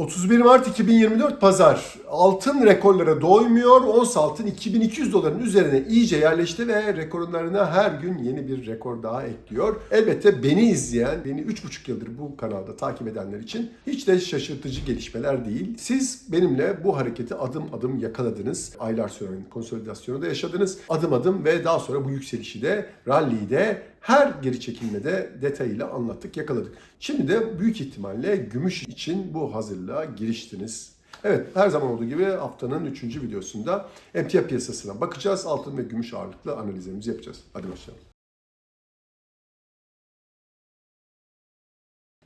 31 Mart 2024 Pazar. Altın rekorlara doymuyor. Ons altın 2200 doların üzerine iyice yerleşti ve rekorlarına her gün yeni bir rekor daha ekliyor. Elbette beni izleyen, beni 3,5 yıldır bu kanalda takip edenler için hiç de şaşırtıcı gelişmeler değil. Siz benimle bu hareketi adım adım yakaladınız. Aylar süren konsolidasyonu da yaşadınız. Adım adım ve daha sonra bu yükselişi de, rally'yi de her geri çekilmede detayıyla anlattık, yakaladık. Şimdi de büyük ihtimalle gümüş için bu hazırlığa giriştiniz. Evet, her zaman olduğu gibi haftanın 3. videosunda emtia piyasasına bakacağız. Altın ve gümüş ağırlıklı analizlerimizi yapacağız. Hadi başlayalım.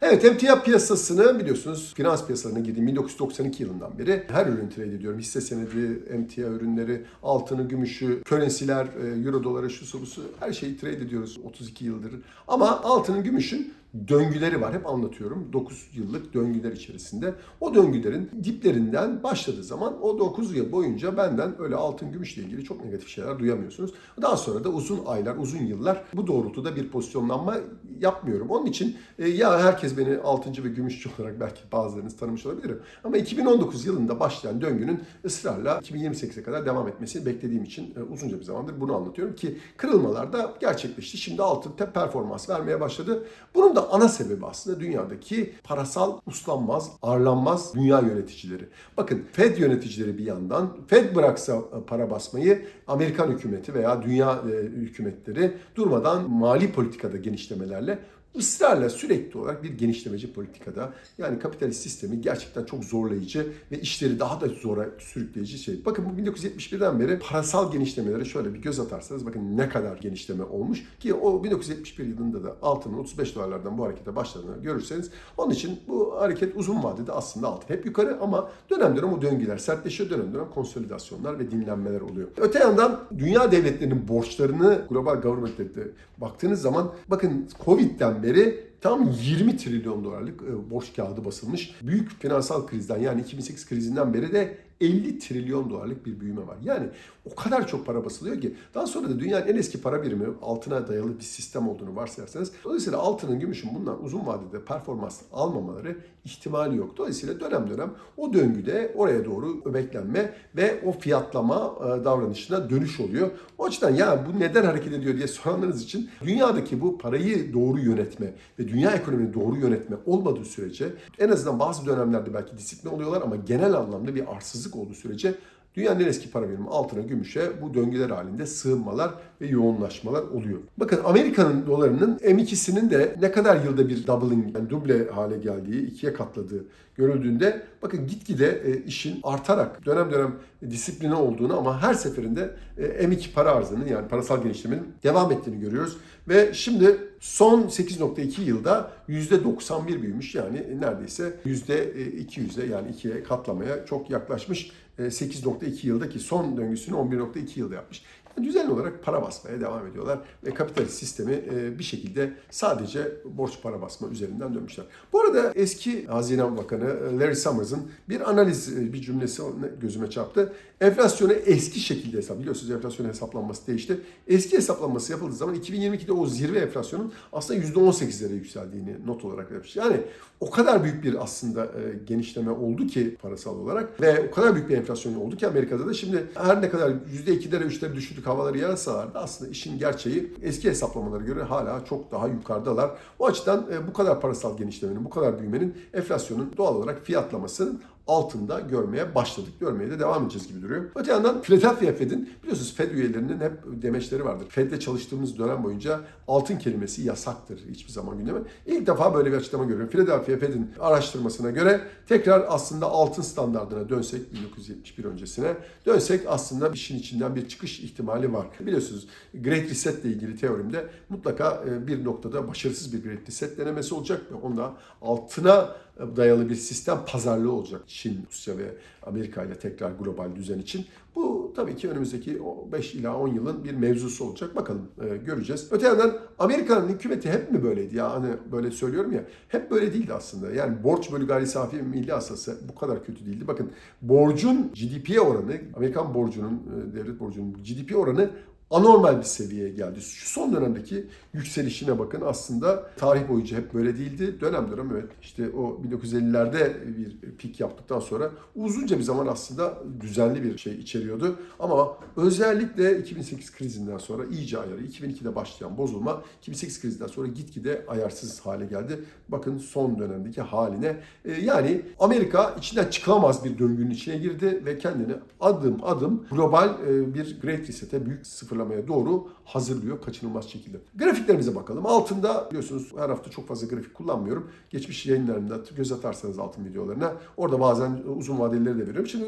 Evet emtia piyasasını biliyorsunuz finans piyasalarına girdiğim 1992 yılından beri her ürün trade ediyorum. Hisse senedi, emtia ürünleri, altını, gümüşü, currency'ler, e, euro doları, şu su, bu su her şeyi trade ediyoruz 32 yıldır. Ama altının, gümüşün döngüleri var. Hep anlatıyorum. 9 yıllık döngüler içerisinde. O döngülerin diplerinden başladığı zaman o 9 yıl boyunca benden öyle altın gümüşle ilgili çok negatif şeyler duyamıyorsunuz. Daha sonra da uzun aylar, uzun yıllar bu doğrultuda bir pozisyonlanma yapmıyorum. Onun için e, ya herkes beni altıncı ve gümüşçü olarak belki bazılarınız tanımış olabilirim. Ama 2019 yılında başlayan döngünün ısrarla 2028'e kadar devam etmesini beklediğim için e, uzunca bir zamandır bunu anlatıyorum ki kırılmalar da gerçekleşti. Şimdi altın tep performans vermeye başladı. Bunun da ana sebebi aslında dünyadaki parasal uslanmaz, arlanmaz dünya yöneticileri. Bakın Fed yöneticileri bir yandan, Fed bıraksa e, para basmayı Amerikan hükümeti veya dünya e, hükümetleri durmadan mali politikada genişlemelerle ısrarla sürekli olarak bir genişlemeci politikada yani kapitalist sistemi gerçekten çok zorlayıcı ve işleri daha da zora sürükleyici şey. Bakın bu 1971'den beri parasal genişlemelere şöyle bir göz atarsanız bakın ne kadar genişleme olmuş ki o 1971 yılında da altının 35 dolarlardan bu harekete başladığını görürseniz onun için bu hareket uzun vadede aslında altın hep yukarı ama dönem dönem o döngüler sertleşiyor dönem dönem konsolidasyonlar ve dinlenmeler oluyor. Öte yandan dünya devletlerinin borçlarını global government'te baktığınız zaman bakın Covid'den beri tam 20 trilyon dolarlık e, borç kağıdı basılmış. Büyük finansal krizden yani 2008 krizinden beri de 50 trilyon dolarlık bir büyüme var. Yani o kadar çok para basılıyor ki daha sonra da dünyanın en eski para birimi altına dayalı bir sistem olduğunu varsayarsanız dolayısıyla altının, gümüşün bundan uzun vadede performans almamaları ihtimali yok. Dolayısıyla dönem dönem o döngüde oraya doğru öbeklenme ve o fiyatlama e, davranışına dönüş oluyor. O açıdan ya bu neden hareket ediyor diye soranlarınız için dünyadaki bu parayı doğru yönetme ve dünya ekonomini doğru yönetme olmadığı sürece en azından bazı dönemlerde belki disiplin oluyorlar ama genel anlamda bir arsızlık olduğu sürece Dünyanın en eski para birimi altına, gümüşe bu döngüler halinde sığınmalar ve yoğunlaşmalar oluyor. Bakın Amerika'nın dolarının M2'sinin de ne kadar yılda bir doubling, yani duble hale geldiği, ikiye katladığı görüldüğünde bakın gitgide e, işin artarak dönem dönem disipline olduğunu ama her seferinde e, M2 para arzının yani parasal genişlemenin devam ettiğini görüyoruz. Ve şimdi son 8.2 yılda %91 büyümüş yani neredeyse %200'e yani ikiye katlamaya çok yaklaşmış. 8.2 yıldaki son döngüsünü 11.2 yılda yapmış. Düzenli olarak para basmaya devam ediyorlar ve kapitalist sistemi e, bir şekilde sadece borç para basma üzerinden dönmüşler. Bu arada eski Hazine Bakanı e, Larry Summers'ın bir analiz, e, bir cümlesi gözüme çarptı. Enflasyonu eski şekilde hesap, biliyorsunuz enflasyon hesaplanması değişti. Eski hesaplanması yapıldığı zaman 2022'de o zirve enflasyonun aslında %18'lere yükseldiğini not olarak vermiş. Yani o kadar büyük bir aslında genişleme oldu ki parasal olarak ve o kadar büyük bir enflasyon oldu ki Amerika'da da şimdi her ne kadar %2'lere 3'lere düşürdük havaları yarasalar da aslında işin gerçeği eski hesaplamalara göre hala çok daha yukarıdalar. O açıdan bu kadar parasal genişlemenin, bu kadar büyümenin enflasyonun doğal olarak fiyatlamasının altında görmeye başladık. Görmeye de devam edeceğiz gibi duruyor. Öte yandan Philadelphia Fed'in biliyorsunuz Fed üyelerinin hep demeçleri vardır. Fed'le çalıştığımız dönem boyunca altın kelimesi yasaktır hiçbir zaman gündeme. İlk defa böyle bir açıklama görüyorum. Philadelphia Fed'in araştırmasına göre tekrar aslında altın standartına dönsek 1971 öncesine dönsek aslında işin içinden bir çıkış ihtimali var. Biliyorsunuz Great Reset ile ilgili teorimde mutlaka bir noktada başarısız bir Great Reset denemesi olacak ve onda altına dayalı bir sistem pazarlığı olacak Çin, Rusya ve Amerika ile tekrar global düzen için. Bu tabii ki önümüzdeki 5 ila 10 yılın bir mevzusu olacak. Bakalım e, göreceğiz. Öte yandan Amerika'nın hükümeti hep mi böyleydi ya? Hani böyle söylüyorum ya. Hep böyle değildi aslında. Yani borç bölü gayri safi milli asası bu kadar kötü değildi. Bakın borcun GDP'ye oranı, Amerikan borcunun, e, devlet borcunun GDP oranı anormal bir seviyeye geldi. Şu son dönemdeki yükselişine bakın aslında tarih boyunca hep böyle değildi. Dönem dönem evet işte o 1950'lerde bir pik yaptıktan sonra uzunca bir zaman aslında düzenli bir şey içeriyordu. Ama özellikle 2008 krizinden sonra iyice ayarı, 2002'de başlayan bozulma 2008 krizinden sonra gitgide ayarsız hale geldi. Bakın son dönemdeki haline. Ee, yani Amerika içinden çıkamaz bir döngünün içine girdi ve kendini adım adım global e, bir Great Reset'e büyük sıfırlamaya doğru hazırlıyor kaçınılmaz şekilde. Grafiklerimize bakalım. Altında biliyorsunuz her hafta çok fazla grafik kullanmıyorum. Geçmiş yayınlarımda göz atarsanız altın videolarına orada bazen uzun vadelileri de veriyorum. Şimdi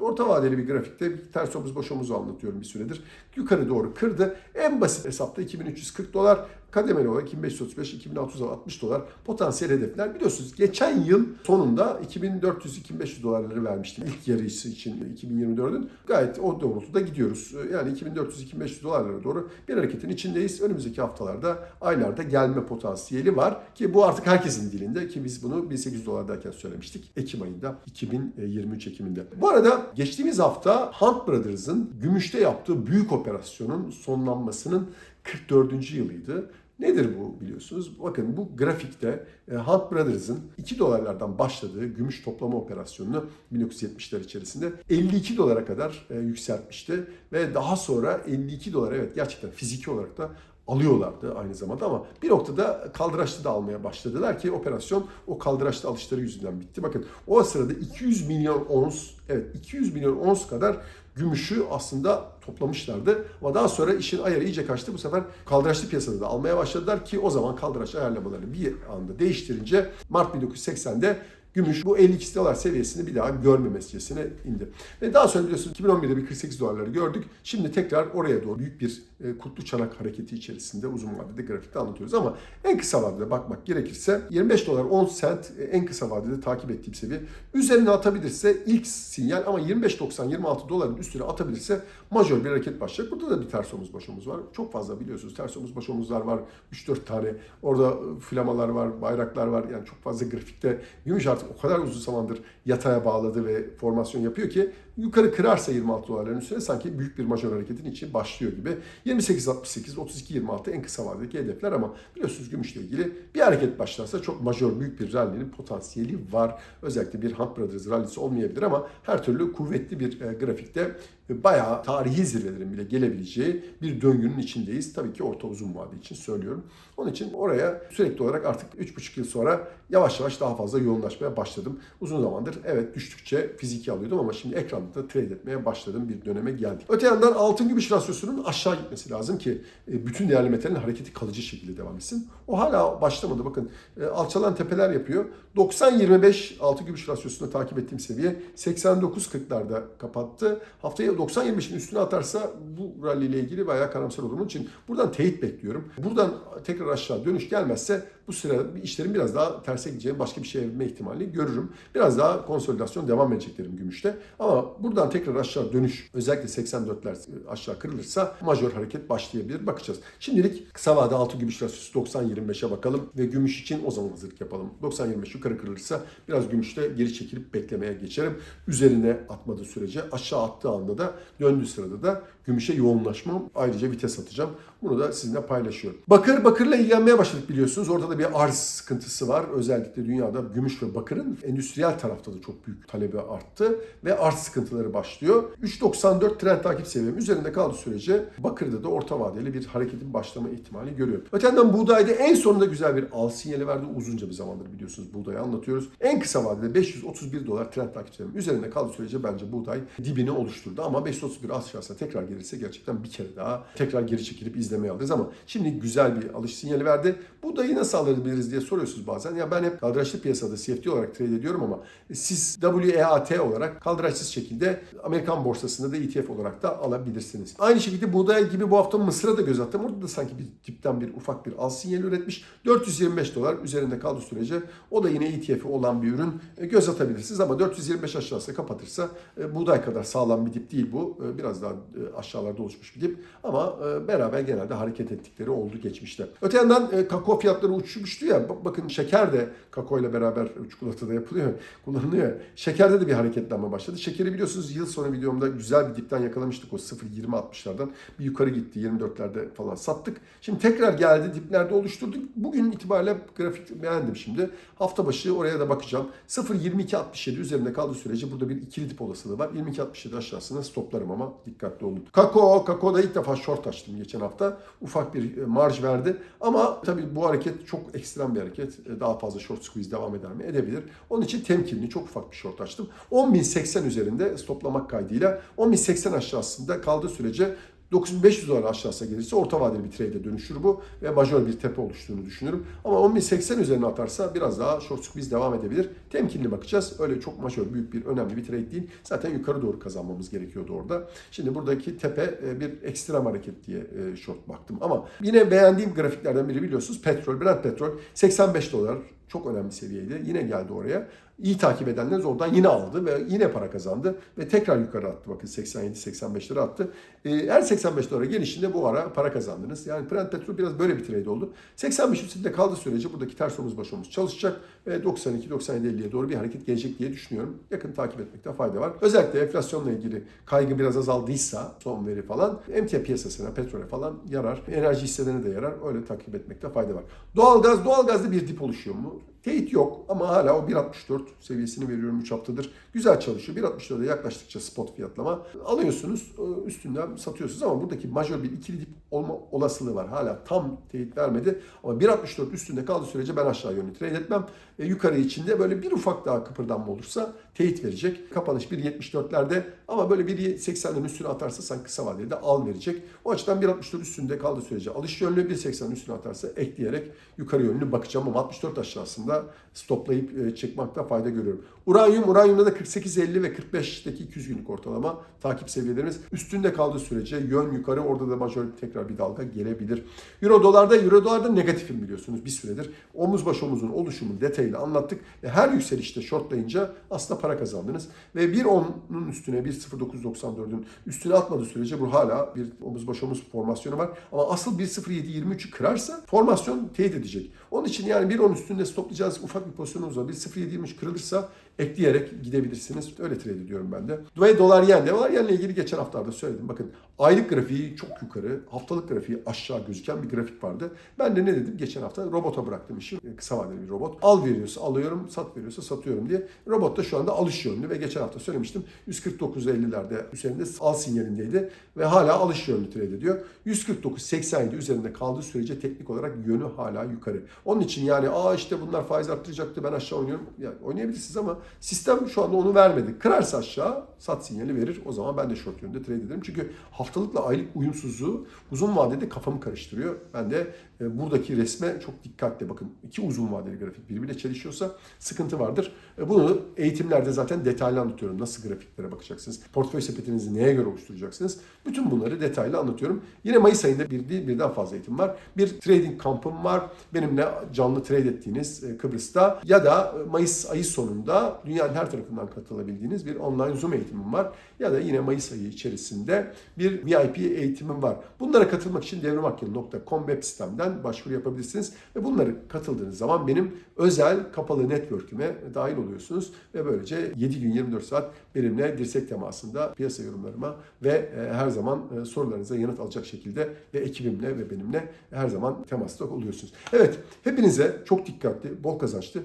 orta vadeli bir grafikte bir ters omuz boş omuzu anlatıyorum bir süredir. Yukarı doğru kırdı. En basit hesapta 2340 dolar. Kademeli olarak 2535, 2660 dolar potansiyel hedefler. Biliyorsunuz geçen yıl sonunda 2400-2500 dolarları vermiştim ilk yarısı için 2024'ün. Gayet o doğrultuda gidiyoruz. Yani 2400-2500 dolarlara doğru bir hareketin içindeyiz. Önümüzdeki haftalarda, aylarda gelme potansiyeli var. Ki bu artık herkesin dilinde ki biz bunu 1800 dolardayken söylemiştik. Ekim ayında, 2023 Ekim'inde. Bu arada geçtiğimiz hafta Hunt Brothers'ın gümüşte yaptığı büyük operasyonun sonlanmasının 44. yılıydı. Nedir bu biliyorsunuz? Bakın bu grafikte e, Hunt Brothers'ın 2 dolarlardan başladığı gümüş toplama operasyonunu 1970'ler içerisinde 52 dolara kadar e, yükseltmişti. Ve daha sonra 52 dolar evet gerçekten fiziki olarak da alıyorlardı aynı zamanda ama bir noktada kaldıraçlı da almaya başladılar ki operasyon o kaldıraçlı alışları yüzünden bitti. Bakın o sırada 200 milyon ons, evet 200 milyon ons kadar gümüşü aslında toplamışlardı. Ama daha sonra işin ayarı iyice kaçtı. Bu sefer kaldıraçlı piyasada da almaya başladılar ki o zaman kaldıraç ayarlamalarını bir anda değiştirince Mart 1980'de Gümüş bu 52 dolar seviyesini bir daha görmemescesine indi. Ve daha sonra biliyorsunuz 2011'de bir 48 dolarları gördük. Şimdi tekrar oraya doğru büyük bir e, kutlu çanak hareketi içerisinde uzun vadede grafikte anlatıyoruz. Ama en kısa vadede bakmak gerekirse 25 dolar 10 sent e, en kısa vadede takip ettiğim seviye. Üzerine atabilirse ilk sinyal ama 25.90-26 doların üstüne atabilirse majör bir hareket başlayacak. Burada da bir ters omuz baş var. Çok fazla biliyorsunuz ters omuz baş var. 3-4 tane. Orada e, flamalar var, bayraklar var. Yani çok fazla grafikte. Gümüş artık o kadar uzun zamandır yataya bağladı ve formasyon yapıyor ki yukarı kırarsa 26 dolarların üstüne sanki büyük bir majör hareketin içi başlıyor gibi. 28.68, 32.26 en kısa vadedeki hedefler ama biliyorsunuz gümüşle ilgili bir hareket başlarsa çok majör büyük bir rally'nin potansiyeli var. Özellikle bir Hunt Brothers rallisi olmayabilir ama her türlü kuvvetli bir e, grafikte e, bayağı tarihi zirvelerin bile gelebileceği bir döngünün içindeyiz. Tabii ki orta uzun vade için söylüyorum. Onun için oraya sürekli olarak artık 3,5 yıl sonra yavaş yavaş daha fazla yoğunlaşmaya başladım. Uzun zamandır evet düştükçe fiziki alıyordum ama şimdi ekranda da trade etmeye başladığım bir döneme geldik. Öte yandan altın gümüş rasyosunun aşağı gitmesi lazım ki e, bütün değerli metalin hareketi kalıcı şekilde devam etsin. O hala başlamadı. Bakın e, alçalan tepeler yapıyor. 90-25 altın gümüş rasyosunda takip ettiğim seviye 89-40'larda kapattı. Haftaya 90-25'in üstüne atarsa bu rally ile ilgili bayağı karamsar olurum. Onun için buradan teyit bekliyorum. Buradan tekrar aşağı dönüş gelmezse bu sırada işlerin biraz daha terse gideceğini, başka bir şeye evrilme ihtimali görürüm. Biraz daha konsolidasyon devam edecek derim gümüşte. Ama buradan tekrar aşağı dönüş özellikle 84'ler aşağı kırılırsa majör hareket başlayabilir. Bakacağız. Şimdilik kısa vade altın gümüş rasyosu 90-25'e bakalım ve gümüş için o zaman hazırlık yapalım. 90-25 yukarı kırılırsa biraz gümüşte geri çekilip beklemeye geçerim. Üzerine atmadığı sürece aşağı attığı anda da döndüğü sırada da gümüşe yoğunlaşmam. Ayrıca vites atacağım. Bunu da sizinle paylaşıyorum. Bakır, bakırla ilgilenmeye başladık biliyorsunuz. Orada da bir arz sıkıntısı var. Özellikle dünyada gümüş ve bakırın endüstriyel tarafta da çok büyük talebi arttı ve arz sıkıntıları başlıyor. 3.94 trend takip seviyem üzerinde kaldığı sürece bakırda da orta vadeli bir hareketin başlama ihtimali görüyorum. Öte yandan buğdayda en sonunda güzel bir al sinyali verdi. Uzunca bir zamandır biliyorsunuz buğdayı anlatıyoruz. En kısa vadede 531 dolar trend takip seviyem üzerinde kaldığı sürece bence buğday dibini oluşturdu. Ama 531 aşağısına tekrar gelirse gerçekten bir kere daha tekrar geri çekilip izlemeye alırız ama şimdi güzel bir alış sinyali verdi. Buğdayı nasıl alabiliriz diye soruyorsunuz bazen. Ya ben hep kaldıraçlı piyasada CFD olarak trade ediyorum ama siz WEAT olarak kaldıraçsız şekilde Amerikan borsasında da ETF olarak da alabilirsiniz. Aynı şekilde buğday gibi bu hafta Mısır'a da göz attım. Orada da sanki bir tipten bir ufak bir al sinyali üretmiş. 425 dolar üzerinde kaldığı sürece o da yine ETF'i olan bir ürün. E, Göz atabilirsiniz ama 425 aşağısı kapatırsa e, buğday kadar sağlam bir dip değil bu. E, Biraz daha aşağılarda oluşmuş bir dip ama beraber genelde yerlerde hareket ettikleri oldu geçmişte. Öte yandan e, kakao fiyatları uçmuştu ya. Bak- Bakın şeker de kakao ile beraber çikolatada yapılıyor, kullanılıyor. Şekerde de bir hareketlenme başladı. Şekeri biliyorsunuz yıl sonu videomda güzel bir dipten yakalamıştık o 0.20-60'lardan. Bir yukarı gitti 24'lerde falan sattık. Şimdi tekrar geldi diplerde oluşturduk. Bugün itibariyle grafik beğendim şimdi. Hafta başı oraya da bakacağım. 0.22-67 üzerinde kaldığı sürece burada bir ikili dip olasılığı var. 22-67 aşağısına stoplarım ama dikkatli olun. Kakao, Kakao'da ilk defa short açtım geçen hafta. Ufak bir e, marj verdi. Ama tabii bu hareket çok ekstrem bir hareket. E, Daha fazla short squeeze devam eder mi? Edebilir. Onun için temkinli çok ufak bir short açtım. 10.080 üzerinde stoplamak kaydıyla 10.080 aşağısında kaldığı sürece 9500 dolar aşağısına gelirse orta vadeli bir trade'e dönüşür bu ve majör bir tepe oluştuğunu düşünüyorum. Ama 10.080 üzerine atarsa biraz daha short squeeze devam edebilir. Temkinli bakacağız. Öyle çok majör, büyük bir, önemli bir trade değil. Zaten yukarı doğru kazanmamız gerekiyordu orada. Şimdi buradaki tepe e, bir ekstrem hareket diye e, short baktım. Ama yine beğendiğim grafiklerden biri biliyorsunuz petrol, Brent petrol 85 dolar çok önemli seviyeydi. Yine geldi oraya. İyi takip edenler oradan yine aldı ve yine para kazandı ve tekrar yukarı attı. Bakın 87-85 lira attı. Ee, her 85 dolara gelişinde bu ara para kazandınız. Yani Brent petrol biraz böyle bir trade oldu. 85 üstünde kaldığı sürece buradaki ters omuz baş omuz çalışacak ve 92-97-50'ye doğru bir hareket gelecek diye düşünüyorum. Yakın takip etmekte fayda var. Özellikle enflasyonla ilgili kaygı biraz azaldıysa son veri falan emtia piyasasına, petrole falan yarar. Enerji hisselerine de yarar. Öyle takip etmekte fayda var. Doğalgaz, doğalgazda bir dip oluşuyor mu? Tchau! Teyit yok ama hala o 1.64 seviyesini veriyorum 3 haftadır. Güzel çalışıyor. 1.64'e yaklaştıkça spot fiyatlama alıyorsunuz. e, Üstünden satıyorsunuz ama buradaki majör bir ikili dip olma olasılığı var. Hala tam teyit vermedi ama 1.64 üstünde kaldığı sürece ben aşağı yönlü trade etmem. E, yukarı içinde böyle bir ufak daha kıpırdanma olursa teyit verecek. Kapanış 1.74'lerde ama böyle 1.80'lerin üstüne atarsa sanki kısa vadeli de al verecek. O açıdan 1.64 üstünde kaldığı sürece alış yönlü 1.80'in üstüne atarsa ekleyerek yukarı yönlü bakacağım ama 64 aşağısında stoplayıp e, çekmakta fayda görüyorum. Uranyum, uranyumda da 48.50 ve 45'teki 200 günlük ortalama takip seviyelerimiz üstünde kaldığı sürece yön yukarı orada da majör tekrar bir dalga gelebilir. Euro dolarda, euro dolarda negatifim biliyorsunuz bir süredir. Omuz baş omuzun oluşumu detaylı anlattık. Ve her yükselişte shortlayınca aslında para kazandınız. Ve 1.10'un üstüne 1.0994'ün üstüne atmadığı sürece bu hala bir omuz baş omuz formasyonu var. Ama asıl 1.0723'ü kırarsa formasyon teyit edecek. Onun için yani 1.10 üstünde stoplayacağınız ufak bir pozisyonunuz var. 1.0723 kırılırsa ekleyerek gidebilirsiniz. Öyle trade ediyorum ben de. Ve dolar yen. Dolar yenle ilgili geçen haftalarda söyledim. Bakın aylık grafiği çok yukarı, haftalık grafiği aşağı gözüken bir grafik vardı. Ben de ne dedim? Geçen hafta robota bıraktım işi. Kısa vadeli bir robot. Al veriyorsa alıyorum, sat veriyorsa satıyorum diye. Robot da şu anda alış yönlü ve geçen hafta söylemiştim. 149.50'lerde üzerinde al sinyalindeydi ve hala alış yönlü trade ediyor. 149.87 üzerinde kaldığı sürece teknik olarak yönü hala yukarı. Onun için yani aa işte bunlar faiz arttıracaktı ben aşağı oynuyorum. Yani oynayabilirsiniz ama sistem şu anda onu vermedi. Kırarsa aşağı sat sinyali verir. O zaman ben de short yönde trade ederim. Çünkü haftalıkla aylık uyumsuzluğu uzun vadede kafamı karıştırıyor. Ben de e, buradaki resme çok dikkatli bakın. iki uzun vadeli grafik birbiriyle çelişiyorsa sıkıntı vardır. E, bunu eğitimlerde zaten detaylı anlatıyorum. Nasıl grafiklere bakacaksınız? Portföy sepetinizi neye göre oluşturacaksınız? Bütün bunları detaylı anlatıyorum. Yine Mayıs ayında bir değil birden fazla eğitim var. Bir trading kampım var. Benimle canlı trade ettiğiniz e, Kıbrıs'ta ya da Mayıs ayı sonunda dünyanın her tarafından katılabildiğiniz bir online Zoom eğitimim var. Ya da yine Mayıs ayı içerisinde bir VIP eğitimim var. Bunlara katılmak için devrimakyıl.com web sitemden başvuru yapabilirsiniz. Ve bunları katıldığınız zaman benim özel kapalı network'üme dahil oluyorsunuz. Ve böylece 7 gün 24 saat benimle dirsek temasında piyasa yorumlarıma ve e, her zaman e, sorularınıza yanıt alacak şekilde ve ekibimle ve benimle her zaman temasta oluyorsunuz. Evet, hepinize çok dikkatli, bol kazançlı,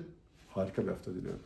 harika bir hafta diliyorum.